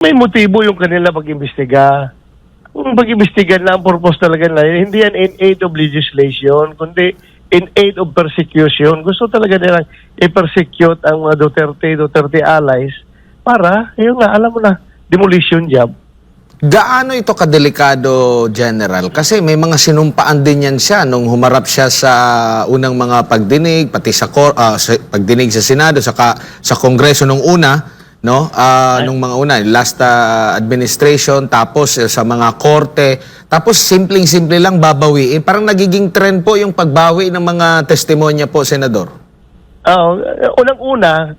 may motibo yung kanila pag-imbestiga. Kung pag-imbestiga na ang purpose talaga na hindi yan in aid of legislation, kundi in aid of persecution. Gusto talaga nilang i-persecute ang mga Duterte, Duterte allies para, yun nga, alam mo na, demolition job. Gaano ito kadelikado, General? Kasi may mga sinumpaan din yan siya nung humarap siya sa unang mga pagdinig, pati sa, ah, sa pagdinig sa Senado, saka sa Kongreso nung una, no? Ah, nung mga una, last ah, administration, tapos eh, sa mga korte, tapos simpleng-simple lang babawiin. Parang nagiging trend po yung pagbawi ng mga testimonya po, Senador. Ah, unang-una,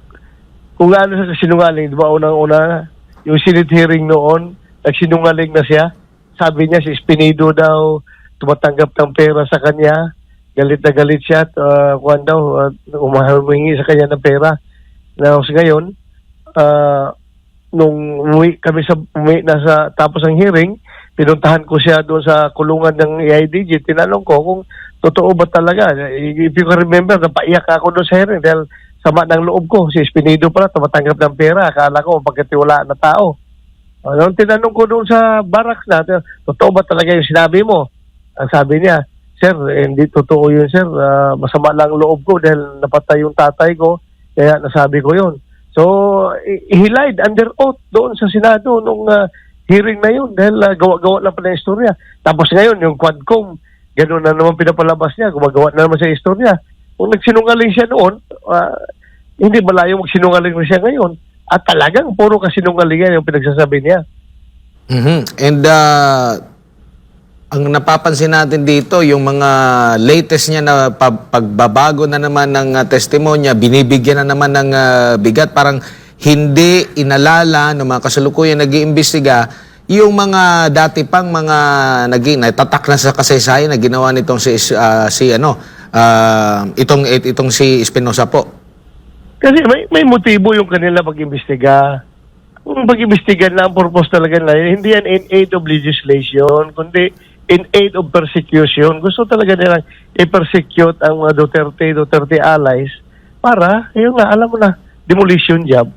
kung ano sa sinungaling, di ba, unang-una, yung Senate hearing noon, nagsinungaling na siya. Sabi niya, si Espinido daw, tumatanggap ng pera sa kanya. Galit na galit siya at uh, kuwan daw, uh, umahumingi sa kanya ng pera. Sa ngayon, ah, nung umuwi kami sa umuwi na sa tapos ng hearing, pinuntahan ko siya doon sa kulungan ng AIDG. Tinanong ko kung totoo ba talaga. If you can remember, napaiyak ako doon sa hearing dahil sama ng loob ko. Si Espinido pala, tumatanggap ng pera. Akala ko pagkatiwala na tao. Ano, tinanong ko doon sa barracks na, totoo ba talaga yung sinabi mo? Ang sabi niya, Sir, hindi totoo yun, sir. Ah, masama lang loob ko dahil napatay yung tatay ko. Kaya nasabi ko yun. So, he lied under oath doon sa Senado nung ah, hearing na yun dahil ah, gawa-gawa lang pala yung istorya. Tapos ngayon, yung Quadcom, gano'n na naman pinapalabas niya, gumagawa na naman sa istorya. Kung nagsinungaling siya noon, ah, hindi malayo magsinungaling rin siya ngayon. At talagang puro kasinungalingan yung pinagsasabi niya. Mhm. And uh, ang napapansin natin dito, yung mga latest niya na pa- pagbabago na naman ng uh, testimonya, binibigyan na naman ng uh, bigat, parang hindi inalala ng mga kasalukuyan nag-iimbestiga yung mga dati pang mga naging natatak na sa kasaysayan na ginawa nitong si uh, si ano uh, itong itong si Espinosa po. Kasi may, may motibo yung kanila pag-imbestiga. Kung pag-imbestiga na ang purpose talaga na hindi yan in aid of legislation, kundi in aid of persecution. Gusto talaga nilang i-persecute ang mga Duterte, Duterte allies para, yun nga, alam mo na, demolition job.